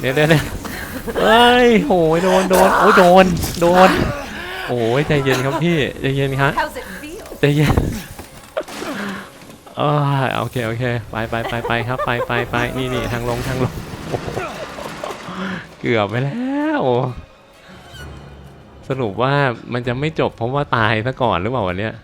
เดี๋ยวเดี๋ยวเดี๋ยวเอ้ยโหยโดนโดนโอ้ยโดนโดนโอ้ยใจเย็นครับพี่ใจเย็นครับ How's it feel? ใจเย็นเออโอเคโอเคไปไปไปไปครับไปไปไปนี่นี่ทางลงทางลงโอ้โหเกือบไปแล้วสรุปว่ามันจะไม่จบเพราะว่าตายซะก่อนหรือเปล่าวันเนี้ย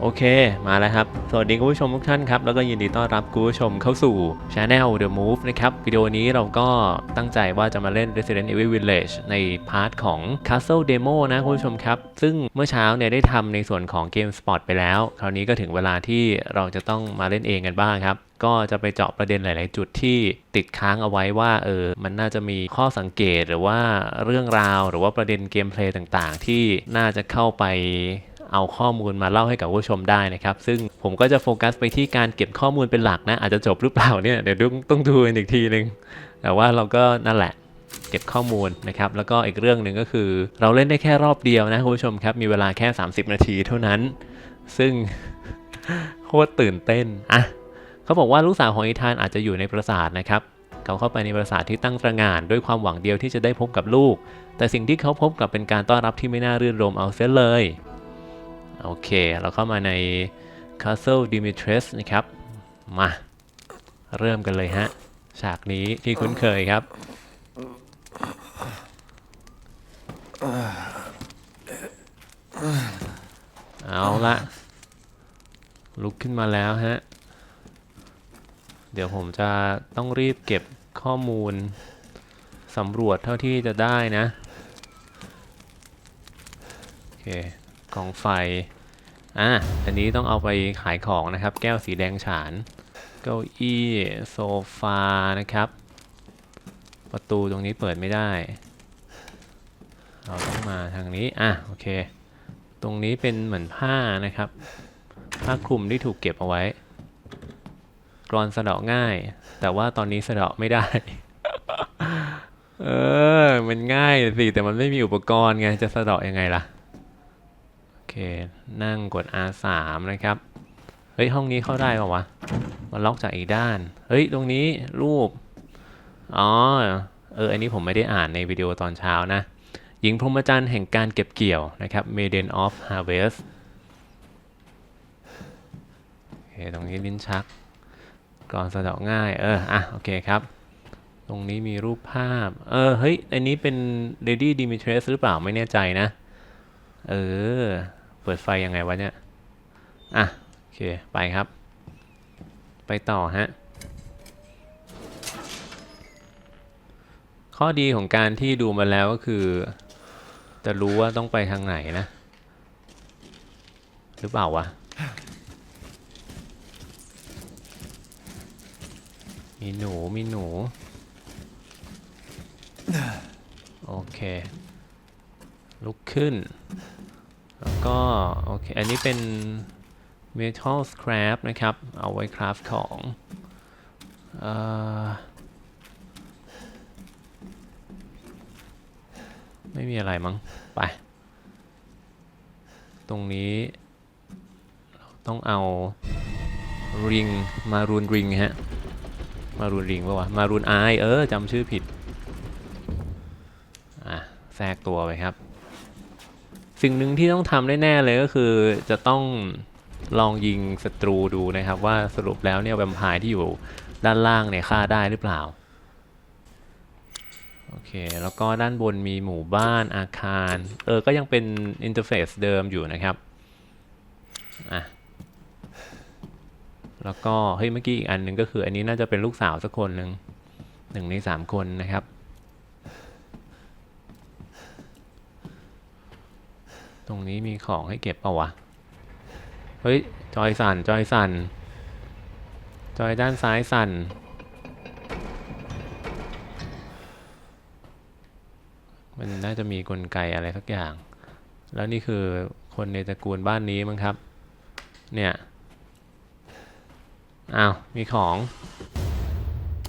โอเค มาแล้วครับ สวัสดีคุณผู้ชมทุกท่านครับ แล้วก็ยินดีต้อนรับคุณผู้ชมเข้าสู่ Channel The Move นะครับ วิดีโอนี้เราก็ตั้งใจว่าจะมาเล่น Resident Evil Village ในพาร์ทของ Castle Demo นะคุณผู้ชมครับ ซึ่งเมื่อเช้าเนี่ยได้ทำในส่วนของเกม Spot ไปแล้ว คราวนี้ก็ถึงเวลาที่เราจะต้องมาเล่นเองกันบ้างครับก็จะไปเจาะประเด็นหลาย ๆ จุดที่ติดค้างเอาไว้ว่าเออมันน่าจะมีข้อสังเกตหรือว่าเรื่องราว หรือว่าประเด็นเกมเพลย์ต่าง ๆ ที่น่าจะเข้าไป เอาข้อมูลมาเล่าให้กับผู้ชมได้นะครับ ซึ่งผมก็จะโฟกัสไปที่การเก็บข้อมูลเป็นหลักนะ อาจจะจบหรือเปล่าเนี่ยเดี๋ยวต้องต้องดูอีกทีนึง แต่ว่าเราก็นั่นแหละเก็บข้อมูลนะครับ แล้วก็อีกเรื่องหนึ่งก็คือ เราเล่นได้แค่รอบเดียวนะคุณผู้ชมครับ มีเวลาแค่ 30 นาทีเท่านั้น ซึ่งโคตรตื่นเต้นอะเขาบอกว่าลูกสาวของอีธานอาจจะอยู่ในปราสาทนะครับเขาเข้าไปในปราสาทที่ตั้งตระหง่านด้วยความหวังเดียวที่จะได้พบกับลูก แต่สิ่งที่เขาพบกลับเป็นการต้อนรับที่ไม่น่ารื่นรมเอาเสียเลย โอเค เราเข้ามาใน Castle Dimitres นะครับ มา เริ่มกันเลยฮะ ฉากนี้ที่คุ้นเคยครับ เอาละ ลุกขึ้นมาแล้วฮะ เดี๋ยวผมจะต้องรีบเก็บข้อมูลสำรวจเท่าที่จะได้นะ โอเค กองไฟ อะ อันนี้ต้องเอาไปขายของนะครับ แก้วสีแดงฉาน เก้าอี้โซฟานะครับ ประตูตรงนี้เปิดไม่ได้ เราต้องมาทางนี้ อะ โอเค ตรงนี้เป็นเหมือนผ้านะครับ ผ้าคลุมที่ถูกเก็บเอาไว้กรอนสะเดาะง่าย แต่ว่าตอนนี้สะเดาะไม่ได้ เออ มันง่ายสิ แต่มันไม่มีอุปกรณ์ไง จะสะเดาะยังไงล่ะ นั่งกด R3 นะครับ เฮ้ย ห้องนี้เข้าได้ป่าวะ มันล็อกจากอีกด้าน เฮ้ย ตรงนี้รูป อ๋อ เออ อันนี้ผมไม่ได้อ่านในวิดีโอตอนเช้านะ หญิงพรหมจรรย์แห่งการเก็บเกี่ยวนะครับ Maiden of Harvest โอเค ตรงนี้ลิ้นชัก ก่อนสะเดาะง่าย เออ อะ โอเคครับตรงนี้มีรูปภาพ เออ เฮ้ย อันนี้เป็น Lady Dimitres หรือเปล่า ไม่แน่ใจนะ เออ เปิดไฟยังไงวะเนี่ย อะ โอเค ไปครับ ไปต่อฮะ ข้อดีของการที่ดูมาแล้วก็คือ จะรู้ว่าต้องไปทางไหนนะ หรือเปล่าวะ มีหนู มีหนู โอเค ลุกขึ้น ก็โอเค อันนี้เป็น metal scrap นะครับ เอาไว้คราฟของอไม่มีอะไรมั้ง ไป ตรงนี้ ต้องเอา ริง มารูนริงฮะ มารูนริงป่าวะ มารูนไอเออจำชื่อผิด อะ แทรกตัวไปครับ สิ่งหนึ่งที่ต้องทำแน่ๆเลยก็คือจะต้องลองยิงศัตรูดูนะครับว่าสรุปแล้วเนี่ยแวมไพร์ที่อยู่ด้านล่างเนี่ยฆ่าได้หรือเปล่า โอเค แล้วก็ด้านบนมีหมู่บ้านอาคาร เออ ก็ยังเป็นอินเทอร์เฟซเดิมอยู่นะครับ อะ แล้วก็ เฮ้ย เมื่อกี้อีกอันหนึ่งก็คืออันนี้น่าจะเป็นลูกสาวสักคนหนึ่งหนึ่งในสามคนนะครับ ตรงนี้มีของให้เก็บเปล่าวะ เฮ้ย จอยสั่น จอยสั่น จอยด้านซ้ายสั่น มันน่าจะมีกลไกอะไรสักอย่าง แล้วนี่คือคนในตระกูลบ้านนี้มั้งครับ เนี่ย อ้าว มีของ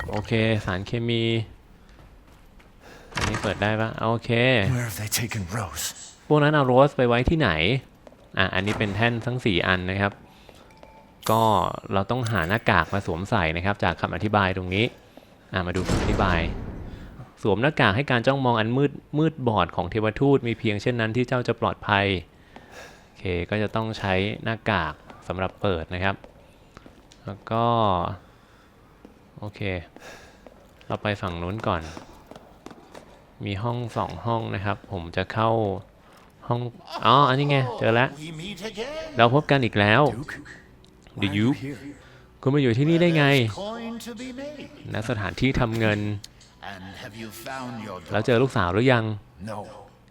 โอเค สารเคมี อันนี้เปิดได้ปะโอเค Where have they taken Rose? พวกนั้นเอาโรสไปไว้ที่ไหน อะ อันนี้เป็นแท่นทั้ง 4 อันนะครับ ก็เราต้องหาหน้ากากมาสวมใส่นะครับ จากคำอธิบายตรงนี้ อะ มาดูคำอธิบาย สวมหน้ากากให้การจ้องมองอันมืดมืดบอดของเทวทูตมีเพียงเช่นนั้นที่เจ้าจะปลอดภัย โอเค ก็จะต้องใช้หน้ากากสำหรับเปิดนะครับ แล้วก็ โอเค เราไปฝั่งนู้นก่อน มีห้องสองห้องนะครับ ผมจะเข้า ห้องอ๋ออันนี้ไงเจอแล้วเราพบกันอีกแล้ว Duke, Do why are you? here? คุณมาอยู่ที่นี่ได้ไงณสถานที่ทำเงิน แล้วเจอลูกสาวหรือยัง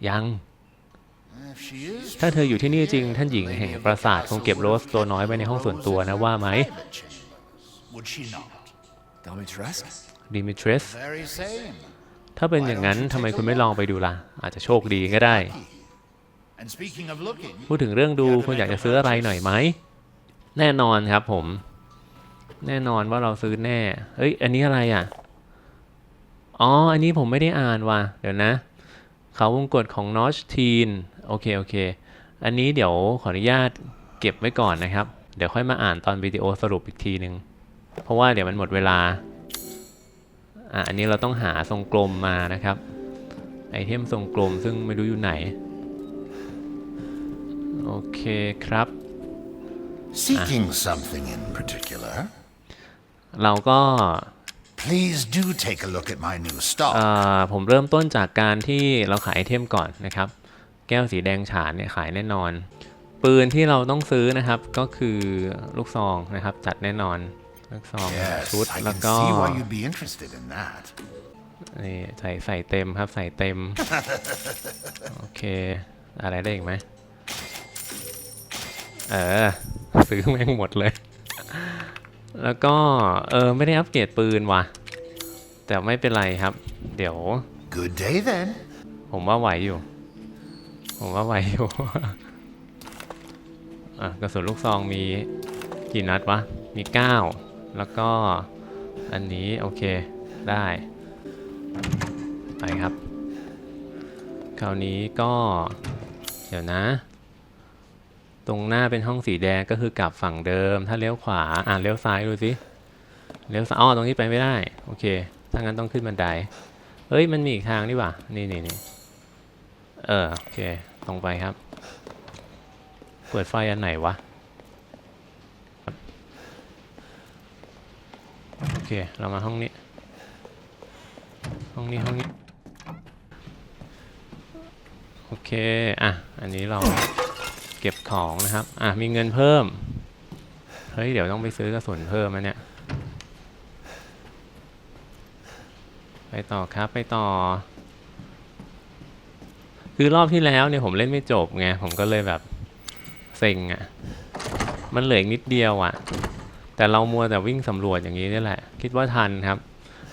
ยัง ถ้าเธออยู่ที่นี่จริง ท่านหญิงแห่งปราสาทคงเก็บโรสตัวน้อยไว้ในห้องส่วนตัวนะว่าไหมดิมิทริสถ้าเป็นอย่างนั้นทำไมคุณไม่ลองไปดูล่ะ อาจจะโชคดีก็ได้ พูดถึงเรื่องดูคุณอยากจะซื้ออะไรหน่อยไหม แน่นอนครับผม แน่นอนว่าเราซื้อแน่ เอ้ย อันนี้อะไรอะ อ๋อ อันนี้ผมไม่ได้อ่านว่ะ เดี๋ยวนะ เขาวงกฎของนอชทีน โอเค โอเค อันนี้เดี๋ยวขออนุญาตเก็บไว้ก่อนนะครับ เดี๋ยวค่อยมาอ่านตอนวิดีโอสรุปอีกทีนึงเพราะว่าเดี๋ยวมันหมดเวลา อะ อันนี้เราต้องหาทรงกลมมานะครับ ไอเทมทรงกลมซึ่งไม่รู้อยู่ไหน โอเคครับ seeking something in particular, เราก็ please do take a look at my new stock. เอ่อผมเริ่มต้นจากการที่เราขายไอเทมก่อนนะครับ แก้วสีแดงฉานเนี่ยขายแน่นอน ปืนที่เราต้องซื้อนะครับก็คือลูกซองนะครับ จัดแน่นอน ลูกซองชุด yes, I แล้ว can ก็ see why you'd be interested in that. นี่ใส่ใส่เต็มครับใส่เต็ม โอเค อะไรได้อีกไหม เออ ซื้อแม่งหมดเลย แล้วก็ เออ ไม่ได้อัปเกรดปืนว่ะ แต่ไม่เป็นไรครับ เดี๋ยว Good day then. ผมว่าไหวอยู่ ผมว่าไหวอยู่ อะ กระสุนลูกซองมีกี่นัดวะ มี 9 แล้วก็อันนี้โอเคได้ไปครับ คราวนี้ก็ เดี๋ยวนะ ตรงหน้าเป็นห้องสีแดงก็คือกลับฝั่งเดิม ถ้าเลี้ยวขวาอะเลี้ยวซ้ายดูสิเลี้ยวซ้ายอ๋อตรงนี้ไปไม่ได้โอเคถ้างั้นต้องขึ้นบันไดเฮ้ยมันมีอีกทางนี่หว่านี่นี่นี่เออโอเคตรงไปครับ เปิดไฟอันไหนวะโอเคเรามาห้องนี้ ห้องนี้ห้องนี้โอเค อะ อันนี้เรา เก็บของนะครับ อะมีเงินเพิ่ม เฮ้ย เดี๋ยวต้องไปซื้อกระสุนเพิ่มนะเนี่ย ไปต่อครับไปต่อ คือรอบที่แล้วเนี่ยผมเล่นไม่จบไง ผมก็เลยแบบเซ็งอะ่ะ มันเหลืออีกนิดเดียวอะ่ะ แต่เรามัวแต่วิ่งสำรวจอย่างนี้นี่แหละ คิดว่าทันครับ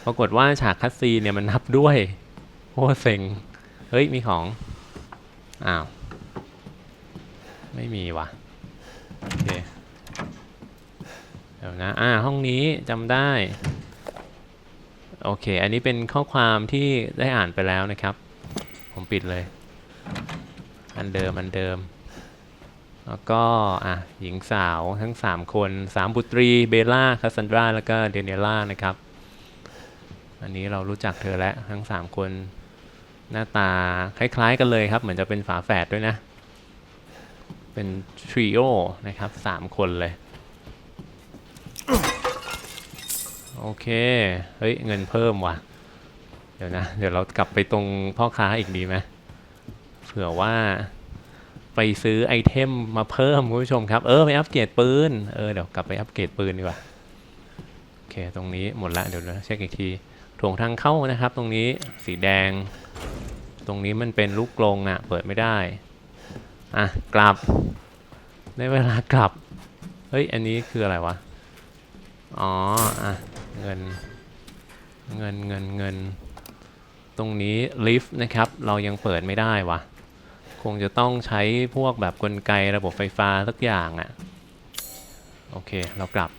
ปรากฏว่าฉากคัสซีเนี่ยมันนับด้วยโอ้เซ็ง เฮ้ย มีของ อ้าว ไม่มีว่ะโอเคเดี๋ยวนะ อ่า ห้องนี้จำได้ โอเค อันนี้เป็นข้อความที่ได้อ่านไปแล้วนะครับ ผมปิดเลย อันเดิม อันเดิม แล้วก็ อะ หญิงสาวทั้ง 3 คน 3 บุตรี เบล่า คาซันดรา แล้วก็เดเนล่านะครับ อันนี้เรารู้จักเธอแล้วทั้ง 3 คน หน้าตาคล้าย ๆ กันเลยครับ เหมือนจะเป็นฝาแฝดด้วยนะ เป็นทริโอนะครับ3คนเลย โอเค เฮ้ย เงินเพิ่มว่ะ เดี๋ยวนะ เดี๋ยวเรากลับไปตรงพ่อค้าอีกดีไหมเผื่อว่าไปซื้อไอเทมมาเพิ่มคุณผู้ชมครับ เออ ไปอัปเกรดปืน เออ เดี๋ยวกลับไปอัปเกรดปืนดีกว่า โอเค ตรงนี้หมดละ เดี๋ยวเราเช็คอีกทีถงทางเข้านะครับ ตรงนี้สีแดง ตรงนี้มันเป็นลูกกรงอะ่ะ เปิดไม่ได้ อะกลับได้เวลากลับ เฮ้ย อันนี้คืออะไรวะ อ๋อ อะ เงิน เงิน เงิน เงิน ตรงนี้ลิฟต์นะครับ เรายังเปิดไม่ได้วะ คงจะต้องใช้พวกแบบกลไกระบบไฟฟ้าสักอย่างอะ่ะ โอเค เรากลับ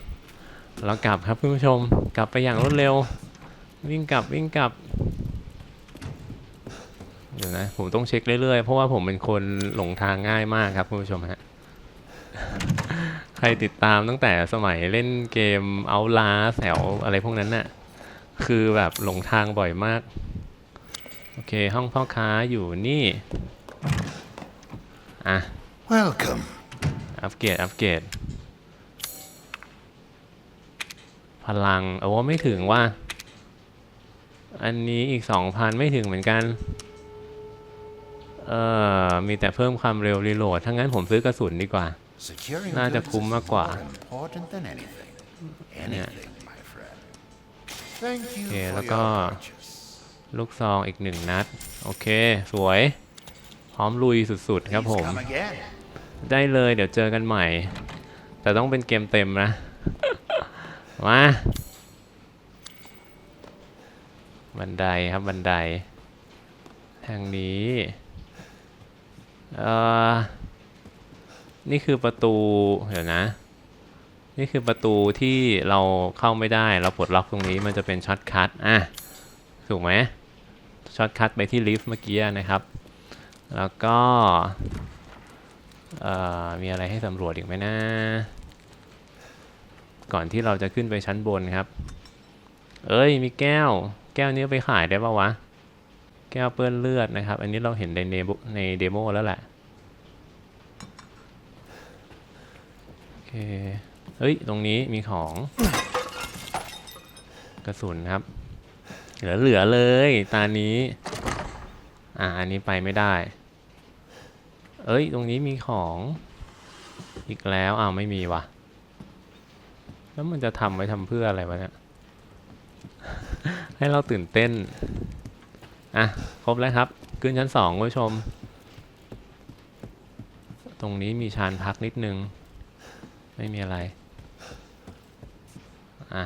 เรากลับครับคุณผู้ชม กลับไปอย่างรวดเร็ว วิ่งกลับ วิ่งกลับ เดี๋ยวนะผมต้องเช็คเรื่อยๆ เพราะว่าผมเป็นคนหลงทางง่ายมากครับคุณผู้ชมฮะ ใครติดตามตั้งแต่สมัยเล่นเกมเอาลาแถวอะไรพวกนั้นน่ะ คือแบบหลงทางบ่อยมาก โอเค ห้องพ่อค้าอยู่นี่ อะ Welcome. อัปเกรดอัปเกรดพลังโอ้ไม่ถึงว่า อันนี้อีกสองพันไม่ถึงเหมือนกัน เอ่อมีแต่เพิ่มความเร็วรีโหลดถ้างั้นผมซื้อกระสุนดีกว่า Securing น่าจะ goods คุ้ม is มากกว่า more important than anything. Anything, my friend. Thank you โอเค for แล้ว your ก็ purchase. ลูกซองอีกหนึ่งนัด โอเค สวย พร้อมลุยสุดๆครับผม Please come again. ได้เลยเดี๋ยวเจอกันใหม่ แต่ต้องเป็นเกมเต็มนะ มาบันไดครับบันได ทางนี้ เอ่อ นี่คือประตู เดี๋ยวนะ นี่คือประตูที่เราเข้าไม่ได้ เราปลดล็อกตรงนี้มันจะเป็นช็อตคัท อะ ถูกไหมช็อตคัทไปที่ลิฟต์เมื่อกี้นะครับ แล้วก็ เอ่อ มีอะไรให้สำรวจอีกไหมนะ ก่อนที่เราจะขึ้นไปชั้นบนครับ เอ้ย มีแก้ว แก้วนี้อไปขายได้ปะวะ แก้วเปื้อนเลือดนะครับ อันนี้เราเห็นในเดโมในเดโมแล้วแหละโอเคเฮ้ย ตรงนี้มีของกระสุนครับ เหลือๆเลย ตานี้ อ่า อันนี้ไปไม่ได้ เอ้ย ตรงนี้มีของ อีกแล้ว อ้าว ไม่มีว่ะแล้วมันจะทำไว้ทำเพื่ออะไรวะเนี่ย ให้เราตื่นเต้น อะ ครบแล้วครับ ขึ้นชั้นสองคุณผู้ชม ตรงนี้มีชานพักนิดนึง ไม่มีอะไร อะ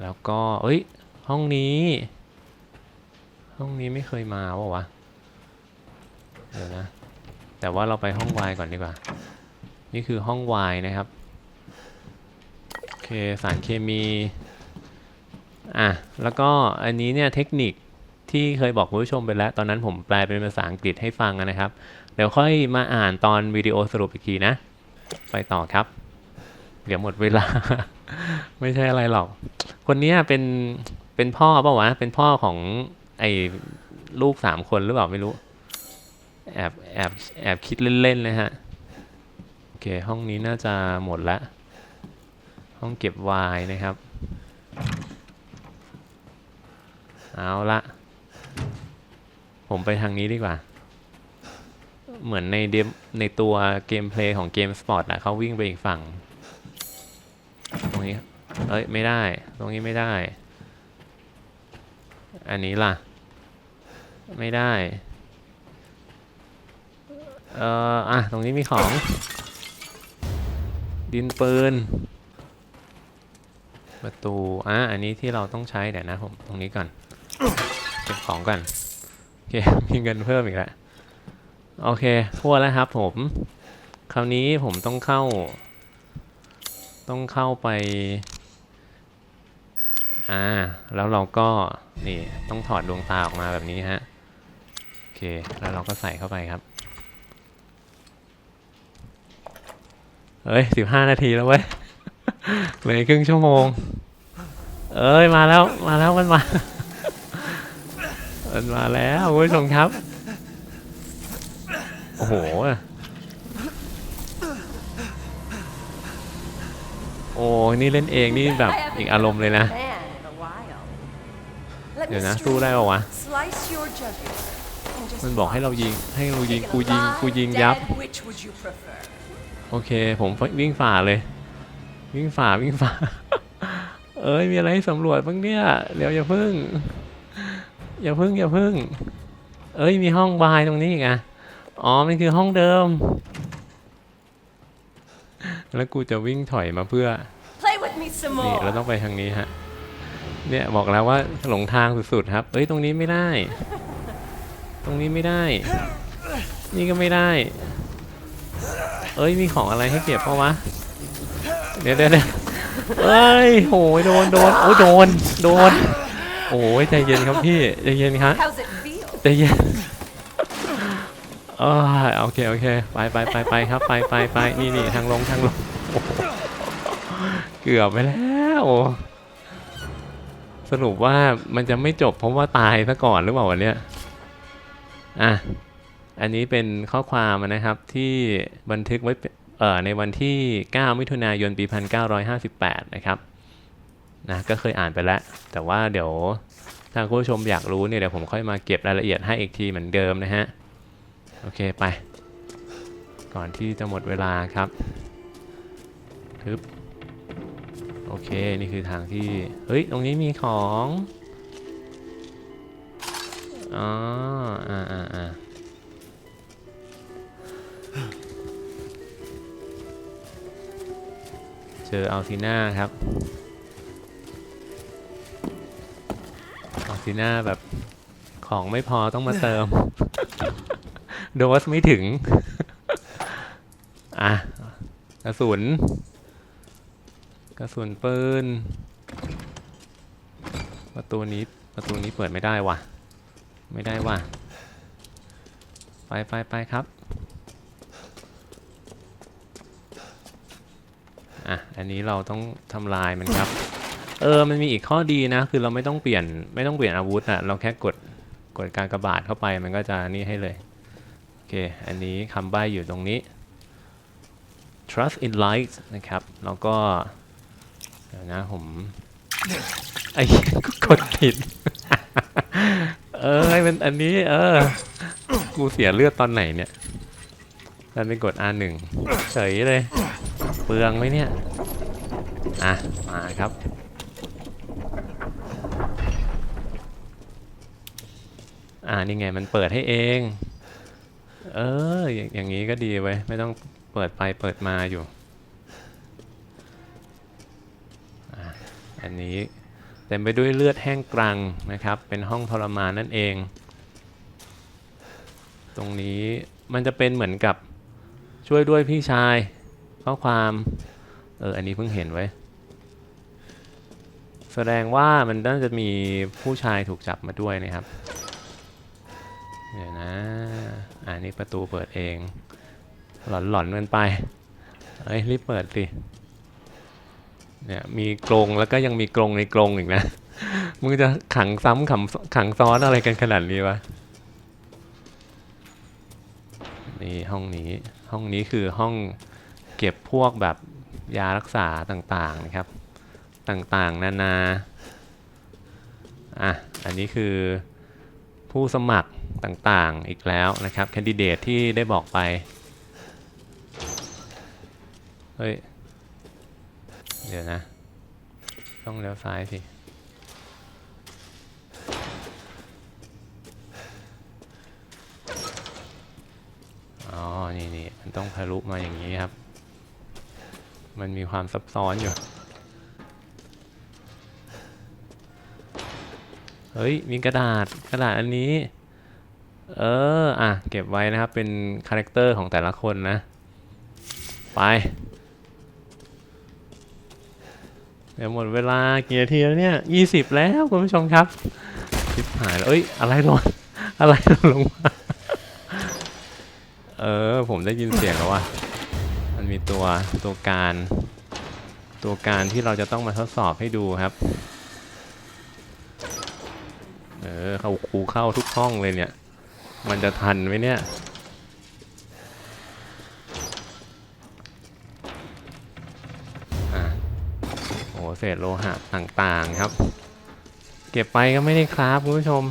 แล้วก็ เอ้ย ห้องนี้ ห้องนี้ไม่เคยมาวะวะ เดี๋ยวนะ แต่ว่าเราไปห้องวายก่อนดีกว่า นี่คือห้องวายนะครับ โอเค สารเคมีอะ แล้วก็อันนี้เนี่ยเทคนิค ที่เคยบอกคุณผู้ชมไปแล้ว ตอนนั้นผมแปลเป็นภาษาอังกฤษให้ฟังนะครับ เดี๋ยวค่อยมาอ่านตอนวิดีโอสรุปอีกทีนะ ไปต่อครับ เดี๋ยวหมดเวลา ไม่ใช่อะไรหรอก คนนี้เป็นเป็นพ่อเปล่าวะ เป็นพ่อของไอ้ลูกสามคนหรือเปล่าไม่รู้ แอบแอบแอบคิดเล่นๆเลยฮะ โอเค ห้องนี้น่าจะหมดละ ห้องเก็บวน์นะครับ เอาละ ผมไปทางนี้ดีกว่า เหมือนในเดมในตัวเกมเพลย์ของเกมสปอร์ตอะเขาวิ่งไปอีกฝั่ง ตรงนี้ เอ้ย ไม่ได้ ตรงนี้ไม่ได้ อันนี้ล่ะ ไม่ได้ เอ่อ อะ ตรงนี้มีของ ดินปืน ประตู อะ อันนี้ที่เราต้องใช้เดี๋ยวนะผม ตรงนี้ก่อน เก็บของก่อน เค มีเงินเพิ่มอีกแล้วโอเคทั่วแล้วครับผม คราวนี้ผมต้องเข้า ต้องเข้าไป อ่า แล้วเราก็ นี่ ต้องถอดดวงตาออกมาแบบนี้ฮะ โอเค แล้วเราก็ใส่เข้าไปครับเอ้ยสิบห้านาทีแล้วเว้ยเหลือครึ่งชั่วโมง เอ้ย มาแล้ว มาแล้วมันมา มันมาแล้วคุณผู้ชมครับ โอ้โห โอ้นี่เล่นเองนี่แบบอีกอารมณ์เลยนะ Man in a while. Let เดี๋ยว me นะ stretch. สู้ได้ปะวะ Slice your jugular. and just มันบอกให้เรายิง ให้เรายิง Take it กูยิง alive, กูยิงยับ dead, Which would you prefer? โอเค ผมวิ่งฝ่าเลย วิ่งฝ่าวิ่งฝ่า เอ้ย มีอะไรให้สำรวจบ้างเนี่ย เดี๋ยวอย่าพึ่ง อย่าพึ่งอย่าพึ่ง เอ้ยมีห้องบายตรงนี้อีกอะอ๋อมันคือห้องเดิม แล้วกูจะวิ่งถอยมาเพื่อ Play with me some นี่ more. เราต้องไปทางนี้ฮะ เนี่ยบอกแล้วว่าหลงทางสุดๆครับ เอ้ยตรงนี้ไม่ได้ ตรงนี้ไม่ได้ นี่ก็ไม่ได้ เอ้ยมีของอะไรให้เก็บเปล่าวะ เดี๋ยวเดี๋ยวเดี๋ยวเอ้ยโหยโดนโดนโอ้ยโดนโดน โอ้ยใจเย็นครับพี่ใจเย็นครับ How's it feel? ใจเย็นเออโอเคโอเคไปไปไปไปครับไปไปไปนี่นี่ทางลงทางลงโอ้โหเกือบไปแล้วสรุปว่ามันจะไม่จบเพราะว่าตายซะก่อนหรือเปล่าวันเนี้ยอะอันนี้เป็นข้อความนะครับที่บันทึกไว้เป็นเอ่อในวันที่ 9 มิถุนายนปี 1958 นะครับ นะก็เคยอ่านไปแล้ว แต่ว่าเดี๋ยวถ้าคุณผู้ชมอยากรู้เนี่ยเดี๋ยวผมค่อยมาเก็บรายละเอียดให้อีกทีเหมือนเดิมนะฮะ โอเคไป ก่อนที่จะหมดเวลาครับทึบโอเค นี่คือทางที่ เฮ้ย ตรงนี้มีของอ๋ออ่าอ่าอ่าเจออัลซีน่าครับ อัลซีน่าแบบของไม่พอต้องมาเติม โดสไม่ถึง อะ กระสุน กระสุนปืน ประตูนี้ประตูนี้เปิดไม่ได้ว่ะ ไม่ได้ว่ะ ไปไปไปครับ อะ อันนี้เราต้องทำลายมันครับ เออ มันมีอีกข้อดีนะ คือเราไม่ต้องเปลี่ยนไม่ต้องเปลี่ยนอาวุธอะเราแค่กดกดการกระบาดเข้าไปมันก็จะนี่ให้เลย โอเค อันนี้คำใบ้อยู่ตรงนี้ trust in light นะครับ แล้วก็ เดี๋ยวนะผม ไอ้เหี้ยกูกดผิด เออให้เป็นอันนี้ เออ กูเสียเลือดตอนไหนเนี่ยดันไปกด R1 เฉยเลย เปลืองไหมเนี่ย อะ มาครับ อ่านี่ไงมันเปิดให้เอง เออ อย่างงนี้ก็ดีไว้ไม่ต้องเปิดไปเปิดมาอยู่อันนี้เต็มไปด้วยเลือดแห้งกรังนะครับ เป็นห้องทรมานนั่นเอง ตรงนี้มันจะเป็นเหมือนกับช่วยด้วยพี่ชายข้อความ เออ อันนี้เพิ่งเห็นไว้ แสดงว่ามันน่าจะมีผู้ชายถูกจับมาด้วยนะครับ เดี๋ยวนะอ่านี่ประตูเปิดเอง หลอนหลอนๆกันไป เอ้ยรีบเปิดสิ เนี่ยมีกรงแล้วก็ยังมีกรงในกรงอีกนะ มึงจะขังซ้ำขังขังซ้อนอะไรกันขนาดนี้วะ นี่ห้องนี้ ห้องนี้คือห้องเก็บพวกแบบยารักษาต่างๆนะครับ ต่างๆ นานา อะ อันนี้คือ ผู้สมัครต่างๆอีกแล้วนะครับแคนดิเดตที่ได้บอกไป เฮ้ย เดี๋ยวนะ ต้องเลี้ยวซ้ายสิ อ๋อ นี่นี่มันต้องทะลุมาอย่างนี้ครับ มันมีความซับซ้อนอยู่ เฮ้ย มีกระดาษกระดาษอันนี้ เออ อะ เก็บไว้นะครับ เป็นคาแรคเตอร์ของแต่ละคนนะ ไป เดี๋ยวหมดเวลากี่นาทีแล้วเนี่ยยี่สิบแล้วคุณผู้ชมครับชิบหายแล้ว เอ้ย อะไรหล่นอะไรหล่นลงมา เออ ผมได้ยินเสียงแล้วว่ะ มันมีตัวตัวการ ตัวการที่เราจะต้องมาทดสอบให้ดูครับ เออเขาครูเข้าทุกห้องเลยเนี่ย มันจะทันไหมเนี่ย อะโอ้เศษโลหะต่างๆครับ เก็บไปก็ไม่ได้ครับคุณผู้ชม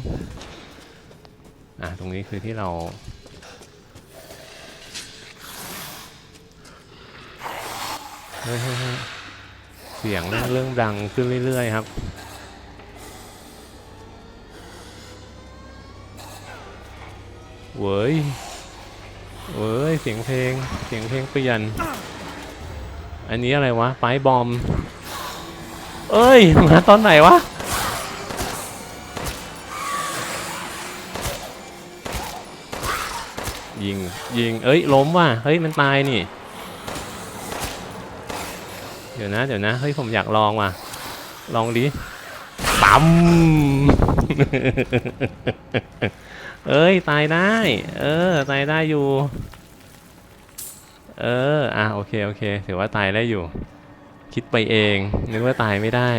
อะ ตรงนี้คือที่เราเฮ้ยเฮ้ยเฮ้ยเสียงเรื่องเรื่องดังขึ้นเรื่อยๆครับ เว้ยเว้ยเสียงเพลง เสียงเพลงเปลี่ยน อันนี้อะไรวะไฟบอม เอ้ย มาตอนไหนวะ ยิง ยิง เอ้ย ล้มว่ะ เฮ้ย มันตายนี่ เดี๋ยวนะ เดี๋ยวนะ เฮ้ย ผมอยากลองว่ะ ลองดิปั๊ม เอ้ยตายได้ เออตายได้อยู่ เอออะโอเคโอเคถือว่าตายได้อยู่ คิดไปเองนึกว่าตายไม่ได้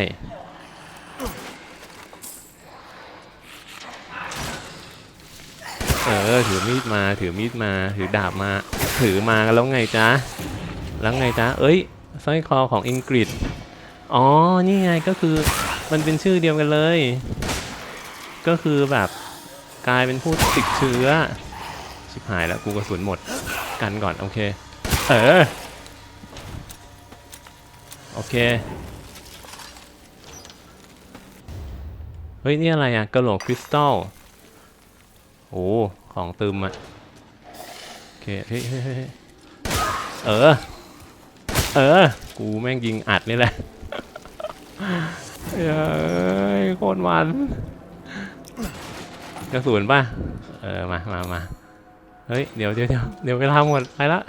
เออถือมีดมาถือมีดมาถือดาบมา ถือมาแล้วไงจ๊ะแล้วไงจ๊ะเอ้ยสร้อยคอของอิงกฤษอ๋อนี่ไงก็คือมันเป็นชื่อเดียวกันเลย ก็คือแบบ กลายเป็นผู้ติดเชื้อ ชิบหายแล้วกูกระสุนหมด กันก่อน โอเค เออ โอเค เฮ้ย นี่อะไรอะกระโหลกคริสตัล โอ้ ของตึมอะโอเค เฮ้ยเฮ้ยเออ เออ กูแม่งยิงอัดนี่แหละเฮ้ยโคตรมัน กระสุนป่ะ เออ มามามาเฮ้ย เดี๋ยวเดี๋ยวเดี๋ยวเดี๋ยวเวลาหมดไปละ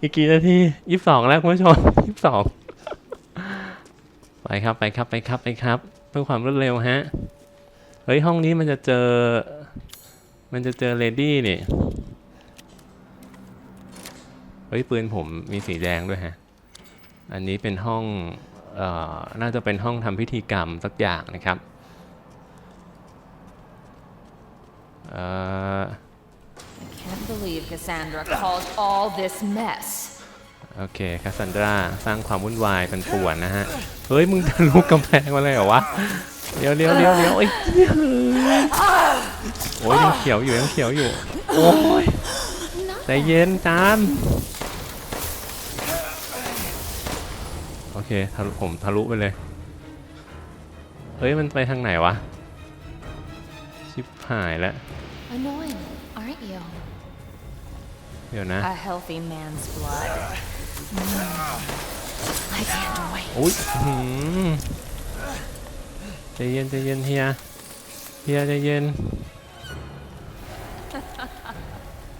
อีกกี่นาทียี่สิบสองแล้วคุณผู้ชมยี่สิบสองไปครับไปครับไปครับไปครับ เพื่อความรวดเร็วฮะ เฮ้ย ห้องนี้มันจะเจอ มันจะเจอเลดี้นี่ เฮ้ย ปืนผมมีสีแดงด้วยฮะ อันนี้เป็นห้อง เอ่อ น่าจะเป็นห้องทำพิธีกรรมสักอย่างนะครับ เอ่อ Can't believe Cassandra caused all this mess. โอเคคาซันดราสร้างความวุ่นวายเป็นป่วนนะฮะ เฮ้ย มึงทะลุกำแพงมาเลยเหรอวะเดี๋ยวเดี๋ยวเดี๋ยวเดี๋ยวไอ้ยเหี้ยโอ้ยยังเขียวอยู่ยังเขียวอยู่ โอ้ยใจเย็นจานโอเคทะลุผมทะลุไปเลย เฮ้ย มันไปทางไหนวะ ชิบหายแล้ว Annoying, aren't you? เดี๋ยวนะ A healthy man's blood. Mm. I can't wait. อุ้ยอื้อหือใจเย็นใจเย็นเฮียเฮียใจเย็น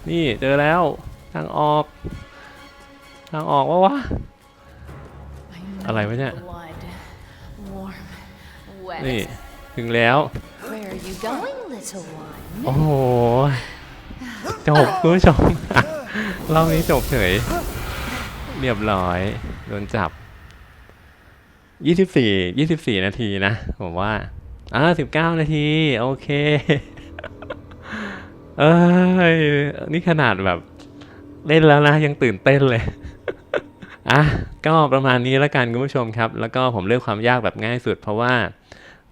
นี่เจอแล้ว ทางออก ทางออกวะวะ I know อะไรวะเนี่ย blood. Warm, wet. นี่ ถึงแล้ว Where are you going, little one? โอ้โห จบคุณผู้ชม รอบนี้จบเฉย เรียบร้อย โดนจับ 24 24 นาทีนะ ผมว่าอ่า19 นาที โอเค เอ้ย นี่ขนาดแบบ เล่นแล้วนะ ยังตื่นเต้นเลยอะก็ประมาณนี้แล้วกันคุณผู้ชมครับ แล้วก็ผมเลือกความยากแบบง่ายสุด เพราะว่า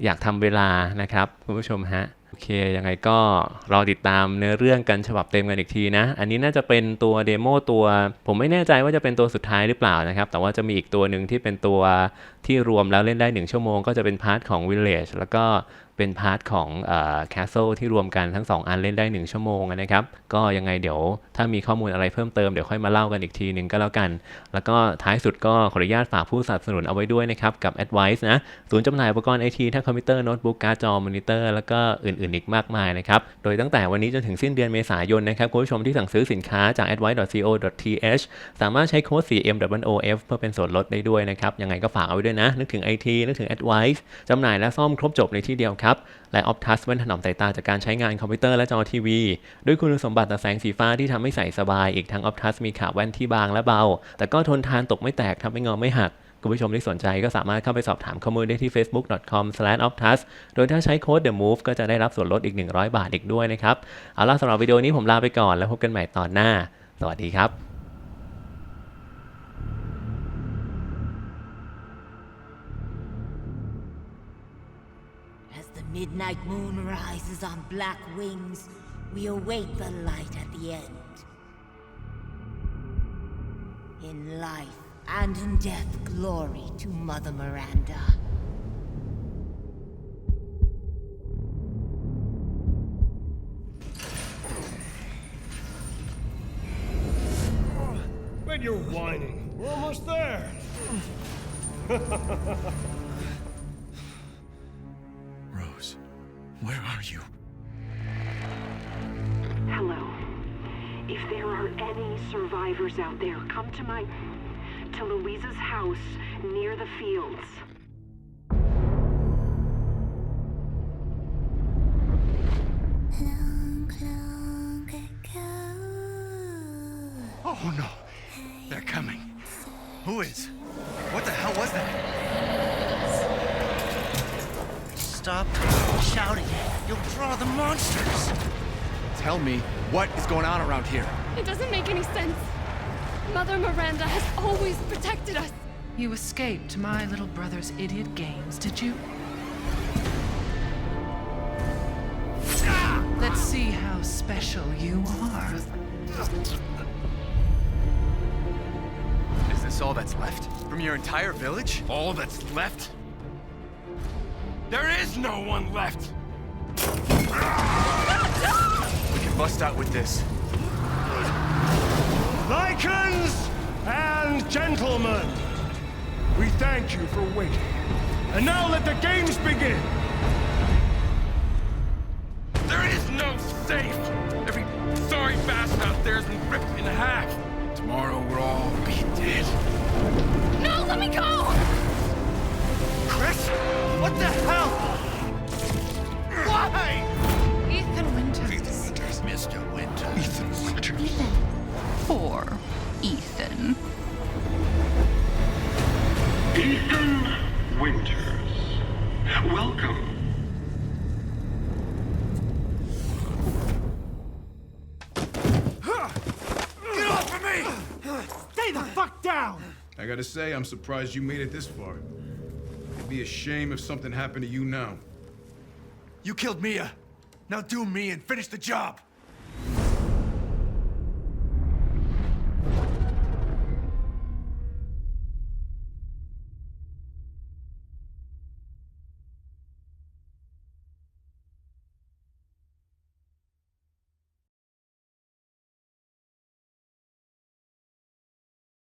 อยากทำเวลานะครับคุณผู้ชมฮะ อเคยังไงก็รอติดตามเนื้อเรื่องกันฉบับเต็มกันอีกทีนะ อันนี้น่าจะเป็นตัวเดโมตัว ผมไม่แน่ใจว่าจะเป็นตัวสุดท้ายหรือเปล่านะครับ แต่ว่าจะมีอีกตัวหนึ่งที่เป็นตัวที่รวมแล้วเล่นได้ 1 ชั่วโมง ก็จะเป็นพาร์ทของ Village แล้วก็ เป็นพาร์ทของเอ่อ Castle ที่รวมกันทั้ง 2 อันเล่นได้ 1 ชั่วโมงนะครับ ก็ยังไงเดี๋ยวถ้ามีข้อมูลอะไรเพิ่มเติมเดี๋ยวค่อยมาเล่ากันอีกทีหนึ่งก็แล้วกัน แล้วก็ท้ายสุดก็ขออนุญาตฝากผู้สนับสนุนเอาไว้ด้วยนะครับ กับ Advice นะศูนย์จำหน่ายอุปกรณ์ไอทีทั้งคอมพิวเตอร์โน้ตบุ๊กการ์ดจอมอนิเตอร์แล้วก็อื่น ๆ อีกมากมายนะครับ โดยตั้งแต่วันนี้จนถึงสิ้นเดือนเมษายนนะครับคุณผู้ชมที่สั่งซื้อสินค้าจาก advice.co.th สามารถใช้โค้ด 4MWOF เพื่อเป็นส่วนลดได้ด้วยนะครับยังไงก็ฝากเอาไว้ด้วยนะนึกถึง IT นึกถึง Advice จำหน่ายและซ่อมครบจบในที่เดียวครับและ Optus แว่นถนอมสายตาจากการใช้งานคอมพิวเตอร์และจอทีวี ด้วยคุณสมบัติต่อแสงสีฟ้าที่ทำให้ใส่สบาย อีกทั้ง Optus มีขาแว่นที่บางและเบา แต่ก็ทนทานตกไม่แตกทำให้งอไม่หักคุณผู้ชมที่สนใจก็สามารถเข้าไปสอบถามข้อมูลได้ที่ facebook.com/optus โดยถ้าใช้โค้ด the move ก็จะได้รับส่วนลดอีก 100 บาทอีกด้วยนะครับ เอาล่ะสำหรับวิดีโอนี้ผมลาไปก่อนแล้วพบกันใหม่ตอนหน้า สวัสดีครับ midnight moon rises on black wings, we await the light at the end. In life and in death, glory to Mother Miranda. You're whining, we're almost there. where are you? Hello. If there are any survivors out there, come to my. to Louisa's house near the fields. Oh no! They're coming. Who is? You'll draw the monsters. tell me what is going on around here. It doesn't make any sense. Mother Miranda has always protected us. You escaped my little brother's idiot games, did you? Let's see how special you are. Is this all that's left from your entire village? All that's left? There is no one left! We can bust out with this. Lycans and gentlemen, we thank you for waiting. And now let the games begin! There is no safe! Every sorry bastard out there has been ripped in half! Tomorrow we'll all be dead. No, let me go! Chris? What the hell? Why? Ethan Winters. Winters, Mr. Winters. Ethan Winters. Poor Ethan. Ethan Winters. Welcome. Get off of me! Stay the fuck down! I gotta say, I'm surprised you made it this far. It'd be a shame if something happened to you now. You killed Mia. Now do me and finish the job.